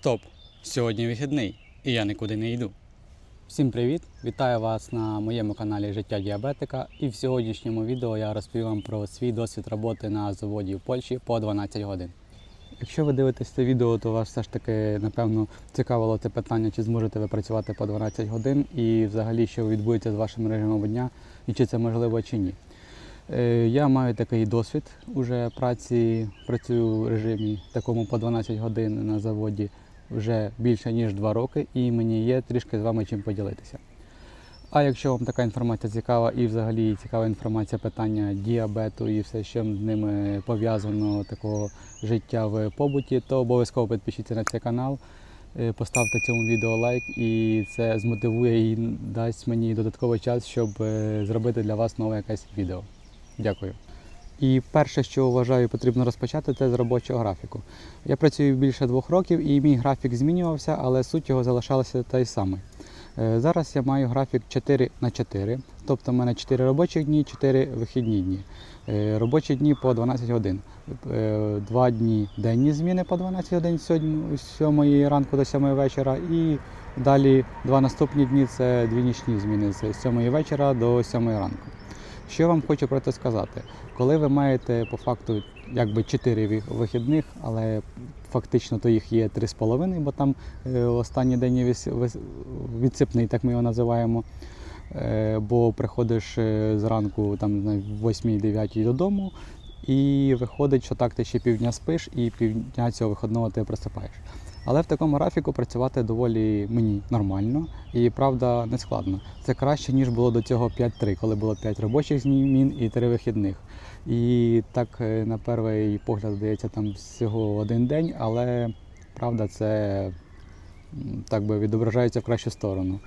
Стоп! Сьогодні вихідний, і я нікуди не йду. Всім привіт! Вітаю вас на моєму каналі Життя діабетика. І в сьогоднішньому відео я розповім вам про свій досвід роботи на заводі в Польщі по 12 годин. Якщо ви дивитесь це відео, то вас все ж таки напевно цікавило це питання, чи зможете ви працювати по 12 годин, і взагалі що відбудеться з вашим режимом дня, і чи це можливо чи ні. Е, Я маю такий досвід уже праці, працюю в режимі такому по 12 годин на заводі вже більше ніж 2 роки, і мені є трішки з вами чим поділитися. А якщо вам така інформація цікава і взагалі цікава інформація питання діабету і все, що з ними пов'язано такого життя в побуті, то обов'язково підпишіться на цей канал, е, поставте цьому відео лайк, і це змотивує і дасть мені додатковий час, щоб е, зробити для вас нове якесь відео. Дякую. І перше, що вважаю, потрібно розпочати, це з робочого графіку. Я працюю більше двох років, і мій графік змінювався, але суть його залишалася той самий. Е, Зараз я маю графік 4 на 4, тобто в мене 4 робочі дні, 4 вихідні дні. Е, Робочі дні по 12 годин. Е, Два дні денні зміни по 12 годин з 7 ранку до 7 вечора. І далі два наступні дні це дві нічні зміни з 7 вечора до 7 ранку. Що вам хочу про це сказати? Коли ви маєте по факту якби 4 вихідних, але фактично то їх є 3,5, бо там е, останній день відсипний, так ми його називаємо. Е, бо приходиш е, зранку там на 8-9 додому, і виходить, що так ти ще півдня спиш, і півдня цього виходного ти просипаєш. Але в такому графіку працювати доволі мені нормально і правда не складно. Це краще, ніж було до цього 5-3, коли було 5 робочих змін і 3 вихідних. І так е, на перший погляд здається там всього один день, але правда це так би відображається в кращу сторону.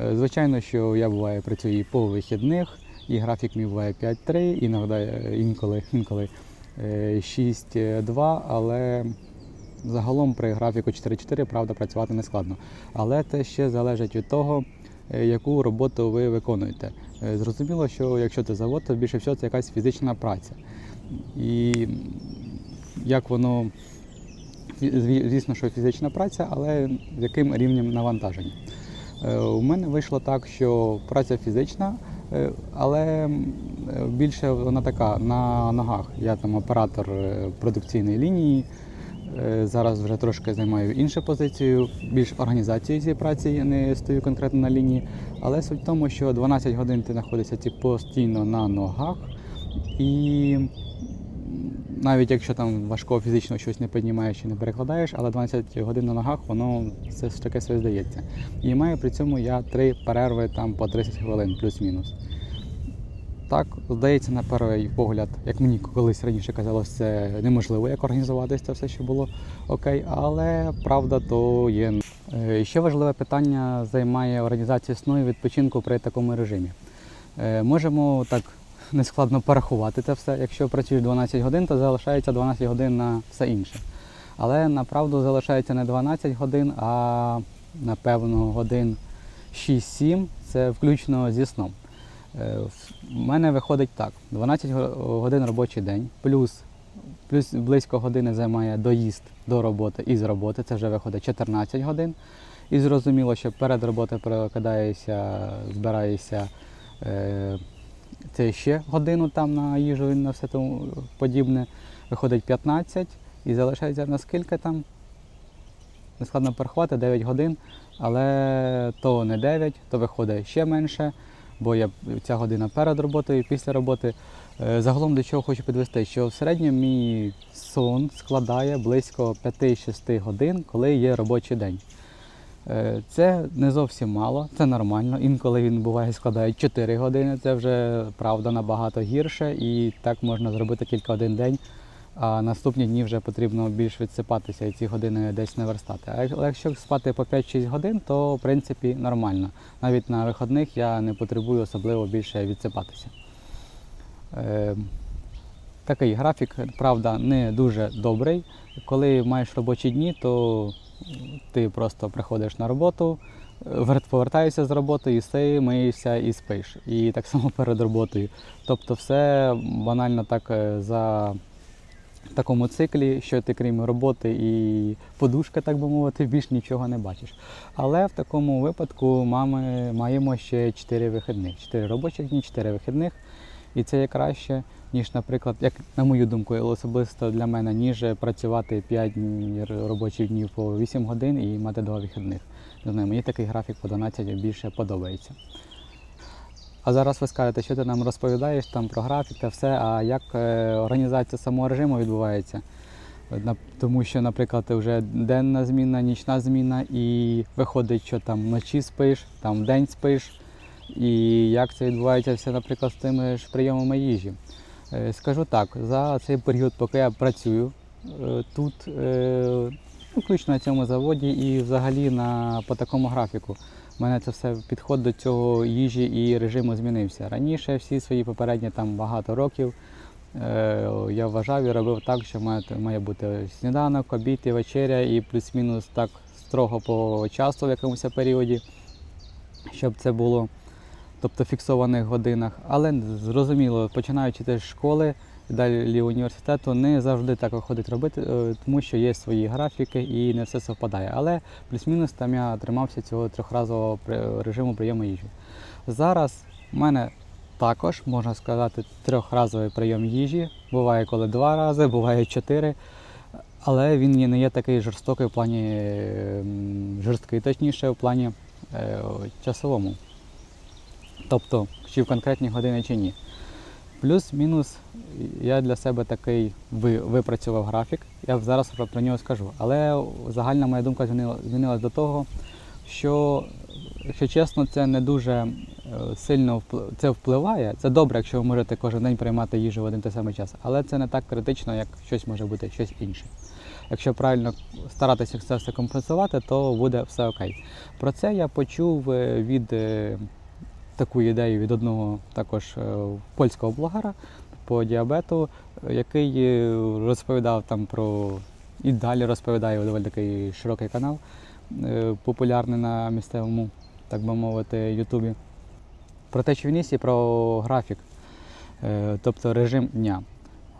Е, Звичайно, що я буває працюю по вихідних, і графік мій буває 5-3, іноді е, інколи, інколи е, 6-2, але загалом при графіку 4-4, правда, працювати не складно. Але це ще залежить від того, е, яку роботу ви виконуєте. Е, Зрозуміло, що якщо це завод, то більше всього це якась фізична праця. І як воно, звісно, що фізична праця, але з яким рівнем навантаження. Е, У мене вийшло так, що праця фізична, але більше вона така на ногах. Я там оператор продукційної лінії. Е, Зараз вже трошки займаю іншу позицію, більш організацією цієї праці я не стою конкретно на лінії. Але суть в тому, що 12 годин ти знаходишся ці постійно на ногах, і навіть якщо там важко фізично щось не піднімаєш чи не перекладаєш, але 12 годин на ногах воно все ж таки все здається. І маю при цьому я три перерви там по 30 хвилин, плюс-мінус. Так, здається, на перший погляд, як мені колись раніше казалось, це неможливо, як організуватися це все, що було окей, але правда то є. Е, Ще важливе питання займає організація сну і відпочинку при такому режимі. Е, Можемо так нескладно порахувати це все. Якщо працюєш 12 годин, то залишається 12 годин на все інше. Але направду залишається не 12 годин, а напевно годин 6-7, це включно зі сном. Е, В мене виходить так: 12 годин робочий день, плюс, плюс близько години займає доїзд до роботи і з роботи, це вже виходить 14 годин. І зрозуміло, що перед роботою прокидаєшся, збираєшся е, це ще годину там на їжу і на все тому подібне. Виходить 15 і залишається наскільки там? Нескладно порахувати 9 годин, але то не 9, то виходить ще менше, бо я ця година перед роботою після роботи. Е, Загалом до чого хочу підвести, що в середньому мій сон складає близько 5-6 годин, коли є робочий день. Е, Це не зовсім мало, це нормально. Інколи він буває складає 4 години, це вже правда набагато гірше, і так можна зробити кілька годин в день. А наступні дні вже потрібно більш відсипатися і ці години десь не верстати. Але якщо спати по 5-6 годин, то в принципі нормально. Навіть на виходних я не потребую особливо більше відсипатися. Е, такий графік, правда, не дуже добрий. Коли маєш робочі дні, то ти просто приходиш на роботу, повертаєшся з роботи, їси, миєшся і спиш. І так само перед роботою. Тобто все банально так е, за в такому циклі, що ти крім роботи і подушка, так би мовити, більш нічого не бачиш. Але в такому випадку мами маємо ще 4 вихідних. 4 робочих дні, 4 вихідних. І це є краще, ніж, наприклад, як на мою думку, особисто для мене, ніж працювати 5 робочих днів по 8 годин і мати 2 вихідних. Не знаю, мені такий графік по 12 більше подобається. А зараз ви скажете, що ти нам розповідаєш там про графік та все, а як е, організація самого режиму відбувається? Тому що, наприклад, вже денна зміна, нічна зміна, і виходить, що там вночі спиш, там вдень спиш. І як це відбувається все, наприклад, з тими ж прийомами їжі. Е, Скажу так, за цей період, поки я працюю е, тут, ну, включно на цьому заводі і взагалі на, по такому графіку. У мене це все підход до цього їжі і режиму змінився. Раніше всі свої попередні там багато років е, я вважав і робив так, що має, має бути сніданок, обід і вечеря, і плюс-мінус так строго по часу в якомусь періоді, щоб це було тобто в фіксованих годинах. Але зрозуміло, починаючи з школи, далі університету, не завжди так виходить робити, е, тому що є свої графіки і не все совпадає. Але плюс-мінус там я тримався цього трьохразового режиму прийому їжі. Зараз в мене також, можна сказати, трьохразовий прийом їжі. Буває коли два рази, буває чотири. Але він не є такий жорстокий в плані ем, жорсткий, точніше, в плані е, часовому. Тобто, чи в конкретні години, чи ні. Плюс-мінус я для себе такий ви- випрацював графік. Я зараз про, нього скажу. Але загальна моя думка змінила- змінилась до того, що, якщо чесно, це не дуже е, сильно це впливає. Це добре, якщо ви можете кожен день приймати їжу в один той самий час, але це не так критично, як щось може бути щось інше. Якщо правильно старатися це все компенсувати, то буде все окей. Про це я почув е, від е, таку ідею від одного також е, польського блогера по діабету, який е, розповідав там про і далі розповідає доволі такий широкий канал, е, популярний на місцевому, так би мовити, Ютубі. Про те, що він і про графік, тобто режим дня.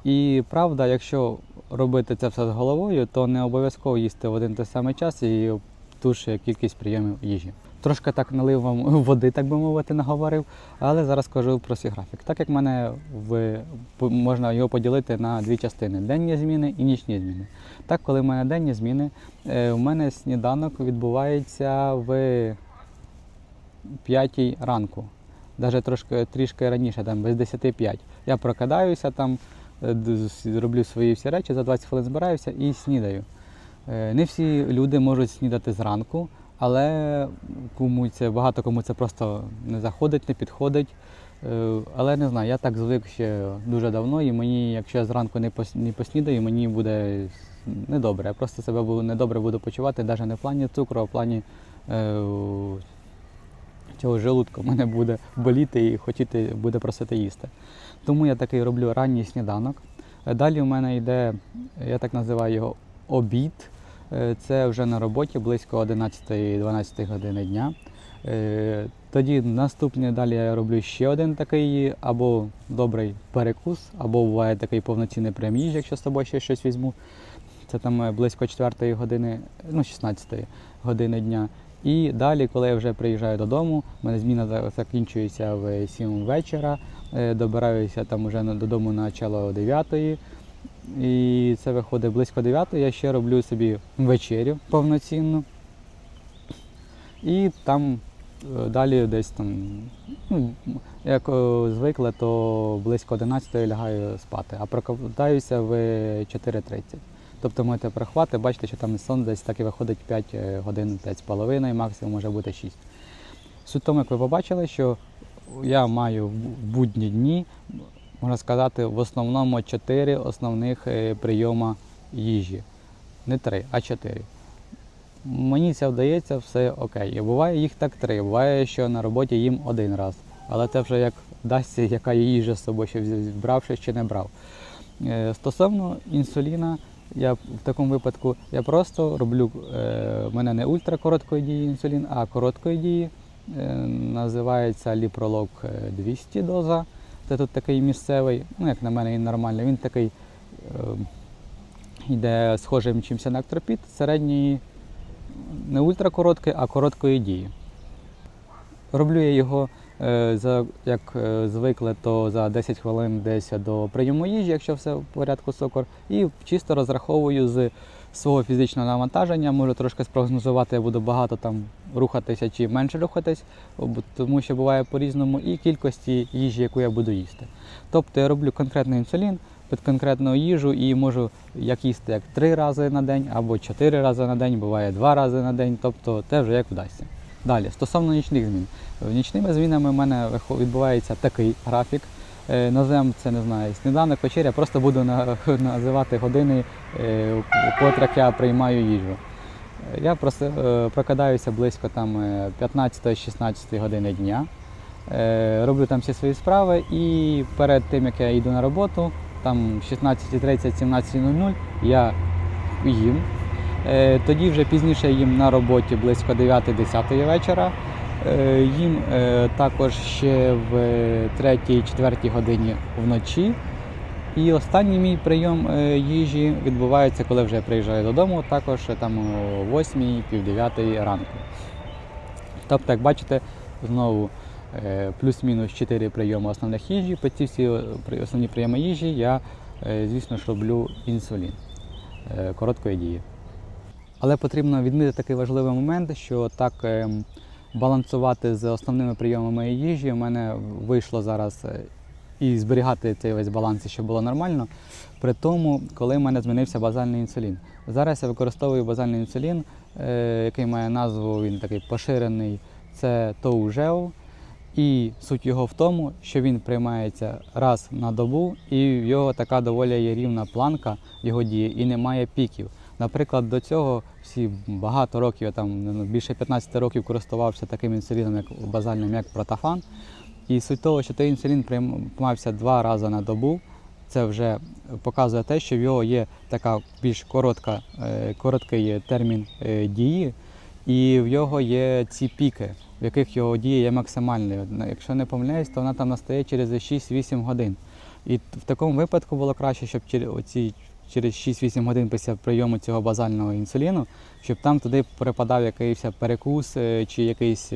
І правда, якщо робити це все з головою, то не обов'язково їсти в один той самий час і ту ж кількість прийомів їжі. Трошки так налив вам води, так би мовити, наговорив, але зараз кажу про свій графік. Так як в мене в, можна його поділити на дві частини: денні зміни і нічні зміни. Так, коли в мене денні зміни, е, у мене сніданок відбувається в 5 ранку, навіть трошки трішки раніше, там без 10-5. Я прокидаюся там, е, роблю свої всі речі, за 20 хвилин збираюся і снідаю. Е, Не всі люди можуть снідати зранку, але кому це багато кому це просто не заходить, не підходить. Е, Але не знаю, я так звик ще дуже давно, і мені, якщо я зранку не поснідаю, мені буде недобре. Я просто себе буду недобре буду почувати, навіть не в плані цукру, а в плані е, цього желудка мене буде боліти і хотіти буде просити їсти. Тому я такий роблю ранній сніданок. Далі в мене йде, я так називаю його обід. Е, Це вже на роботі близько 11-12 години дня. Е, Тоді наступне далі я роблю ще один такий або добрий перекус, або буває такий повноцінний прийом їжі, якщо з собою ще щось візьму. Це там е, близько 4 години, ну 16 години дня. І далі, коли я вже приїжджаю додому, в мене зміна закінчується в 7 вечора, добираюся там вже додому на начало 9. І це виходить близько 9, я ще роблю собі вечерю повноцінну. І там е, далі десь там, ну, як е, звикли, то близько 11 лягаю спати, а прокидаюся в 4.30. Тобто можете прихвати, бачите, що там сон десь так і виходить 5 годин, 5 з половиною, максимум може бути 6. Суть тому, як ви побачили, що я маю в будні дні, можна сказати, в основному 4 основних е, прийома їжі. Не 3, а 4. Мені це вдається, все окей. І буває їх так три. Буває, що на роботі їм один раз. Але це вже як дасться, яка їжа з собою, брав чи не брав. Е, Стосовно інсуліна, я в такому випадку я просто роблю, е, в мене не ультракороткої дії інсулін, а короткої дії. Називається Ліпролог 200 доза. Це тут такий місцевий, ну як на мене він нормальний. Він такий е, йде схожим чимся на електропід, середньої, не ультракороткий, а короткої дії. Роблю я його, е, за, як е, звикли, то за 10 хвилин десь до прийому їжі, якщо все в порядку цукор, і чисто розраховую з свого фізичного навантаження. Можу трошки спрогнозувати, я буду багато там рухатися чи менше рухатись, тому що буває по-різному, і кількості їжі, яку я буду їсти. Тобто я роблю конкретний інсулін під конкретну їжу і можу як їсти як три рази на день або чотири рази на день, буває два рази на день, тобто те вже як вдасться. Далі, стосовно нічних змін. Нічними змінами в мене відбувається такий графік. Е, Називаємо це не знаю, сніданок, вечеря, просто буду на- називати години, е, котрих я приймаю їжу. Е, Я е, прокидаюся близько там е, 15-16 години дня. Е, Роблю там всі свої справи і перед тим, як я йду на роботу, там 16.30-17.00 я їм. Е, Тоді вже пізніше їм на роботі близько 9-10 вечора. Е, Їм е, також ще в 3-4 годині вночі. І останній мій прийом е, їжі відбувається, коли вже приїжджаю додому, також е, там о 8 пів 9 ранку. Тобто, як бачите, знову е, плюс-мінус 4 прийоми основних їжі. По ці всі основні прийоми їжі я, звісно ж, роблю інсулін короткої дії. Але потрібно відмітити такий важливий момент, що так ем, балансувати з основними прийомами їжі у мене вийшло зараз і зберігати цей весь баланс, щоб було нормально. При тому, коли в мене змінився базальний інсулін. Зараз я використовую базальний інсулін, е, який має назву, він такий поширений, це Тоужео. І суть його в тому, що він приймається раз на добу, і в його така доволі є рівна планка його дії і немає піків. Наприклад, до цього всі багато років, я там ну, більше 15 років користувався таким інсуліном, як базальним, як протафан. І суть того, що той інсулін приймався два рази на добу, це вже показує те, що в його є така більш коротка, е, короткий термін е, дії, і в його є ці піки, в яких його дія є максимальною. Якщо не помиляюсь, то вона там настає через 6-8 годин. І в такому випадку було краще, щоб оці через 6-8 годин після прийому цього базального інсуліну, щоб там туди припадав якийсь перекус е, чи якийсь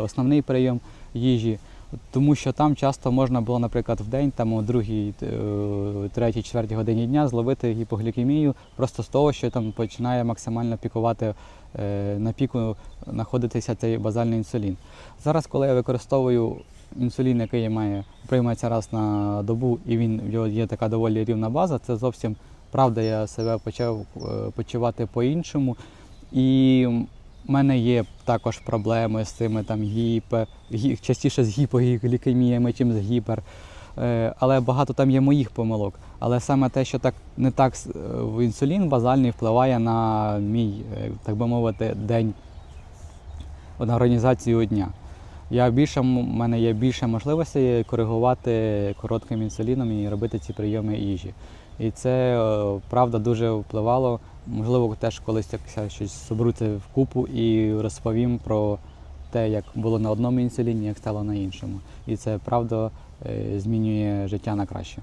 основний прийом їжі. Тому що там часто можна було, наприклад, в день, там о другій, е, третій, четвертій годині дня зловити гіпоглікемію просто з того, що там починає максимально пікувати е, на піку знаходитися цей базальний інсулін. Зараз, коли я використовую інсулін, який має приймається раз на добу, і він в нього є така доволі рівна база, це зовсім правда, я себе почав е, почувати по-іншому. І в мене є також проблеми з цими там гіпер, гі- частіше з гіпоглікеміями, чим з гіпер. Е, Але багато там є моїх помилок. Але саме те, що так не так е, в інсулін базальний впливає на мій, е, так би мовити, день на організацію дня. Я більше, в мене є більше можливостей коригувати коротким інсуліном і робити ці прийоми їжі. І це е, правда дуже впливало. Можливо, теж колись як я щось це в купу і розповім про те, як було на одному інсуліні, як стало на іншому. І це правда е, змінює життя на краще.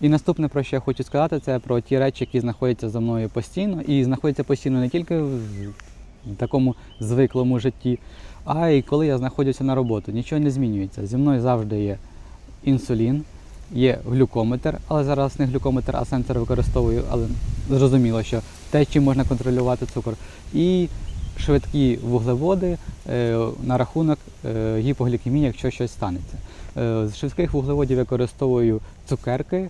І наступне, про що я хочу сказати, це про ті речі, які знаходяться за мною постійно, і знаходяться постійно не тільки в такому звиклому житті, а й коли я знаходжуся на роботу. Нічого не змінюється. Зі мною завжди є інсулін, є глюкометр, але зараз не глюкометр, а сенсор використовую, але зрозуміло, що те, чим можна контролювати цукор. І швидкі вуглеводи е, на рахунок е, гіпоглікемії, якщо щось станеться. Е, з швидких вуглеводів використовую цукерки.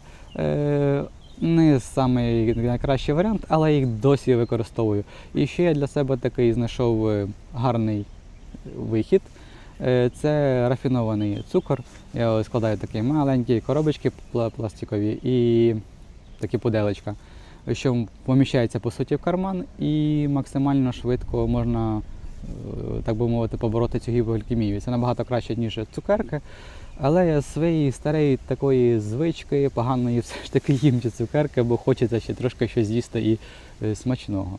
Не самий найкращий варіант, але їх досі використовую. І ще я для себе такий знайшов гарний вихід. Е, Це рафінований цукор. Я складаю такі маленькі коробочки пластикові і такі пуделечка, що поміщається по суті в карман і максимально швидко можна, е, так би мовити, побороти цю гіпоглікемію. Це набагато краще, ніж цукерки. Але я своєї старої такої звички поганої все ж таки їм ці цукерки, бо хочеться ще трошки щось з'їсти і е, смачного.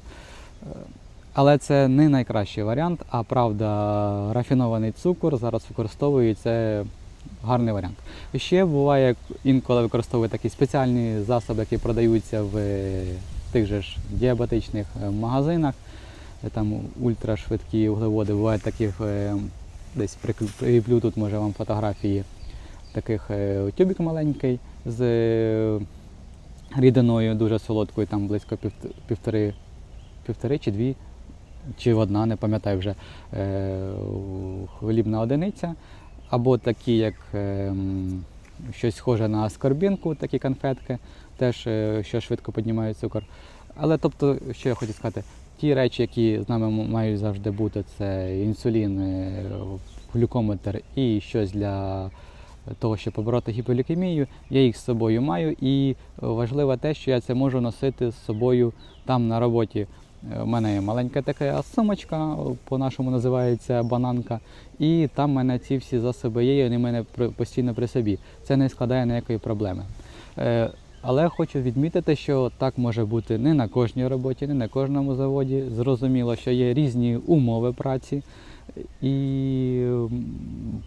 Е, Але це не найкращий варіант, а правда, рафінований цукор зараз використовую, і це гарний варіант. Ще буває інколи використовую такі спеціальні засоби, які продаються в е, тих же ж діабетичних е, магазинах, де там ультрашвидкі вуглеводи. Буває такі е, десь прикріп- прикріплю тут може вам фотографії таких е, тюбик маленький з е, рідиною дуже солодкою, там близько півтори, півтори чи дві, чи одна, не пам'ятаю вже, е, хлібна одиниця. Або такі, як е, щось схоже на аскорбінку, такі конфетки, теж е, що швидко піднімають цукор. Але тобто, що я хочу сказати, ті речі, які з нами мають завжди бути, це інсулін, глюкометр і щось для того, щоб побороти гіполікемію, я їх з собою маю. І важливо те, що я це можу носити з собою там на роботі. Е, У мене є маленька така сумочка, по-нашому називається бананка, і там в мене ці всі засоби є, і вони в мене постійно при собі. Це не складає ніякої проблеми. Е, Але хочу відмітити, що так може бути не на кожній роботі, не на кожному заводі. Зрозуміло, що є різні умови праці. І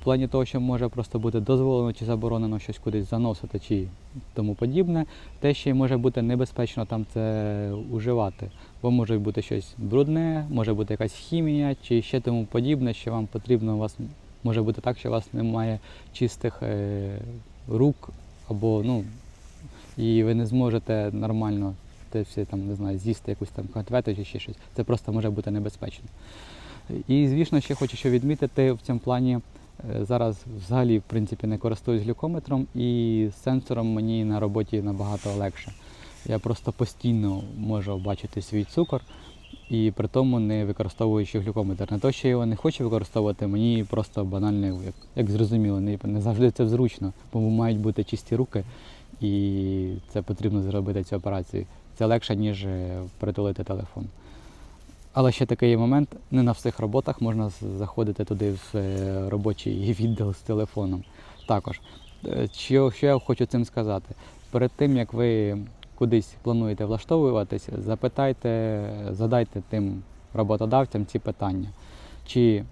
в плані того, що може просто бути дозволено чи заборонено щось кудись заносити чи тому подібне, те ще й може бути небезпечно там це уживати. Бо може бути щось брудне, може бути якась хімія чи ще тому подібне, що вам потрібно у вас може бути так, що у вас немає чистих е, рук або ну і ви не зможете нормально те все там не знаю, з'їсти якусь там конфету чи ще щось. Це просто може бути небезпечно. І звісно, ще хочу що відмітити в цьому плані. е, Зараз взагалі в принципі не користуюсь глюкометром і сенсором мені на роботі набагато легше. Я просто постійно можу бачити свій цукор і при тому не використовуючи глюкометр. Не то, що я його не хочу використовувати, мені просто банально, як, як зрозуміло, не, не завжди це зручно, бо мають бути чисті руки, і це потрібно зробити цю операцію. Це легше, ніж е, притулити телефон. Але ще такий є момент, не на всіх роботах можна заходити туди в е, робочий відділ з телефоном. Також, Е, що, що я хочу цим сказати? Перед тим як ви кудись плануєте влаштовуватися, запитайте, задайте тим роботодавцям ці питання. Чи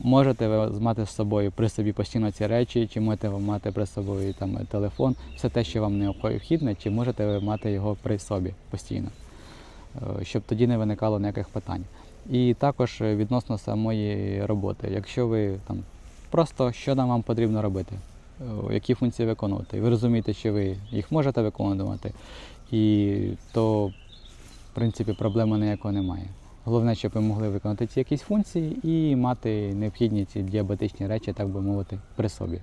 можете ви мати з собою при собі постійно ці речі, чи можете ви мати при собою там телефон, все те, що вам необхідне, чи можете ви мати його при собі постійно, Е, щоб тоді не виникало ніяких питань. І також відносно самої роботи, якщо ви там просто що нам вам потрібно робити, які функції виконувати, ви розумієте, що ви їх можете виконувати, і то в принципі проблеми ніякої немає. Головне, щоб ви могли виконати ці якісь функції і мати необхідні ці діабетичні речі, так би мовити, при собі.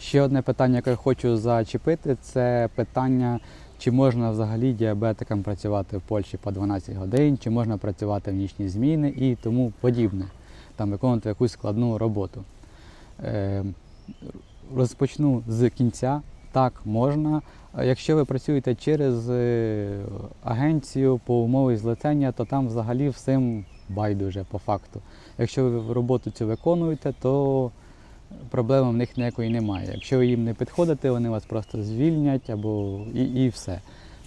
Ще одне питання, яке я хочу зачепити, це питання, чи можна взагалі діабетикам працювати в Польщі по 12 годин, чи можна працювати в нічні зміни і тому подібне, там виконувати якусь складну роботу. Розпочну з кінця. Так, можна. Якщо ви працюєте через е, агенцію по умови злицення, то там взагалі всім байдуже по факту. Якщо ви роботу цю виконуєте, то проблеми в них ніякої немає. Якщо ви їм не підходите, вони вас просто звільнять або і, і все.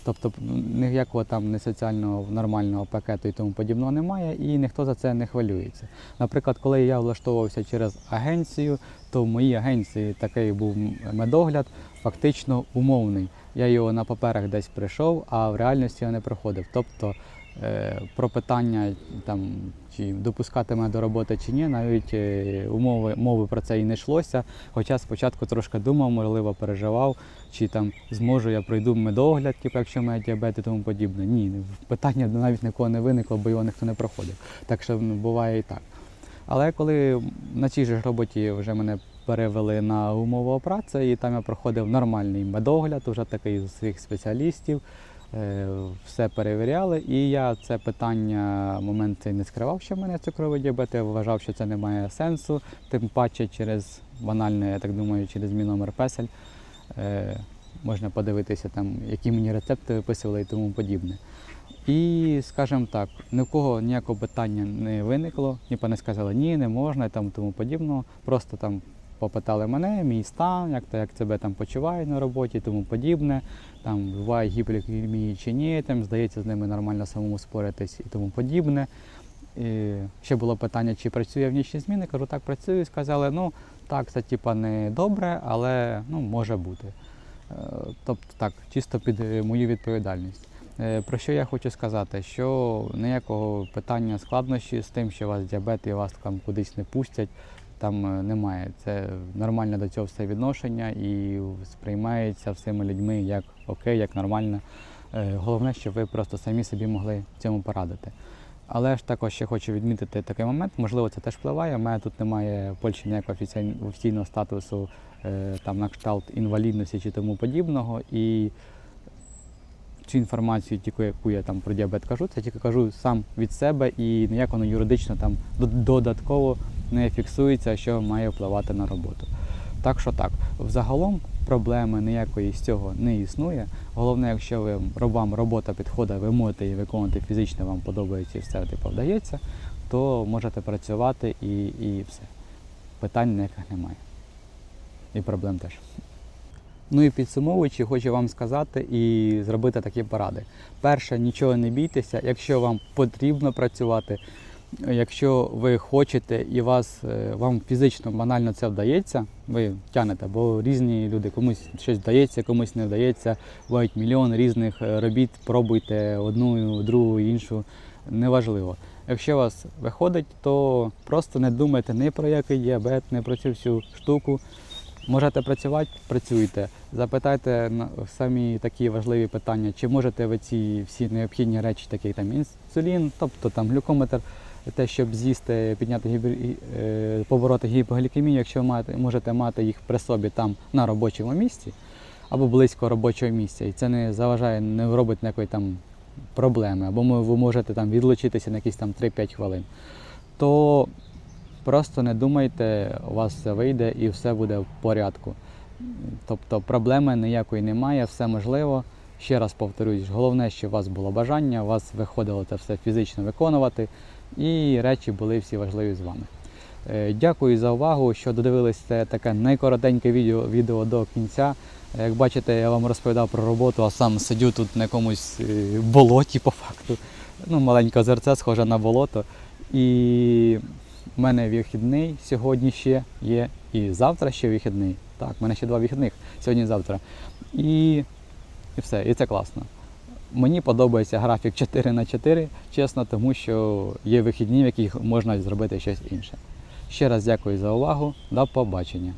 Тобто ніякого там не соціального нормального пакету і тому подібного немає, і ніхто за це не хвилюється. Наприклад, коли я влаштовувався через агенцію, то в моїй агенції такий був медогляд, фактично умовний. Я його на паперах десь прийшов, а в реальності я не проходив. Тобто про питання там, чи допускати мене до роботи чи ні, навіть е, умови мови про це і не йшлося. Хоча спочатку трошки думав, можливо, переживав, чи там зможу я пройду медогляд, типу, якщо мене діабет і тому подібне. Ні, питання навіть нікого не виникло, бо його ніхто не проходив. Так що ну, буває і так. Але коли на цій же ж роботі вже мене перевели на умову праці, і там я проходив нормальний медогляд, вже такий з своїх спеціалістів, е, все перевіряли. І я це питання момент цей не скривав, що в мене цукровий діабет. Я вважав, що це не має сенсу, тим паче через банальне, я так думаю, через мій номер песель. Е, можна подивитися, там, які мені рецепти виписували і тому подібне. І, скажімо так, ні в кого ніякого питання не виникло, ніби не сказали ні, не можна і тому подібного. Просто там попитали мене, мій стан, як як себе там почуваю на роботі, тому подібне. Там буває гіперглікемії чи ні, там здається з ними нормально самому споритись і тому подібне. І ще було питання, чи працює в нічні зміни. Кажу, так працюю. Сказали, ну так, це типа не добре, але ну, може бути. Е, Тобто так, чисто під е, мою відповідальність. Е, Про що я хочу сказати? Що ніякого питання складнощі з тим, що у вас діабет і вас там кудись не пустять, там е, немає. Це нормальне до цього все відношення і сприймається всіми людьми як окей, як нормально. Е, Головне, щоб ви просто самі собі могли цьому порадити. Але ж також ще хочу відмітити такий момент, можливо, це теж впливає. У мене тут немає в Польщі ніякого офіційного статусу е, там на кшталт інвалідності чи тому подібного. І цю інформацію, тільки яку я там про діабет кажу, це тільки кажу сам від себе і ніяк воно юридично там до- додатково не фіксується, що має впливати на роботу. Так що так, взагалом проблеми ніякої з цього не існує. Головне, якщо ви вам робота підходить, ви можете її виконувати фізично, вам подобається і все типу, вдається, то можете працювати і, і все. Питань ніяких немає. І проблем теж. Ну і підсумовуючи, хочу вам сказати і зробити такі поради. Перше, нічого не бійтеся, якщо вам потрібно працювати, якщо ви хочете і вас, е, вам фізично банально це вдається, ви тянете, бо різні люди, комусь щось вдається, комусь не вдається. Бувають мільйон різних е, робіт, пробуйте одну, другу, іншу, неважливо. Якщо у вас виходить, то просто не думайте ні про який діабет, ні про цю всю штуку. Можете працювати, працюйте. Запитайте самі такі важливі питання, чи можете ви ці всі необхідні речі, такі там інсулін, тобто там глюкометр, те, щоб з'їсти, підняти гібер... е, побороти гіпоглікемію, якщо маєте, можете мати їх при собі там на робочому місці або близько робочого місця, і це не заважає, не робить ніякої там проблеми, або ви можете там відлучитися на якісь там 3-5 хвилин, то просто не думайте, у вас все вийде і все буде в порядку. Тобто проблеми ніякої немає, все можливо. Ще раз повторюсь, головне, щоб у вас було бажання, у вас виходило це все фізично виконувати, і речі були всі важливі з вами. Е, Дякую за увагу, що додивились це таке найкоротеньке відео, відео до кінця. Е, Як бачите, я вам розповідав про роботу, а сам сидю тут на якомусь е, болоті по факту. Ну, маленьке озерце, схоже на болото. І в мене вихідний сьогодні ще є, і завтра ще вихідний. Так, в мене ще два вихідних сьогодні і завтра. І, і все, і це класно. Мені подобається графік 4 на 4 чесно, тому що є вихідні, в яких можна зробити щось інше. Ще раз дякую за увагу. До побачення.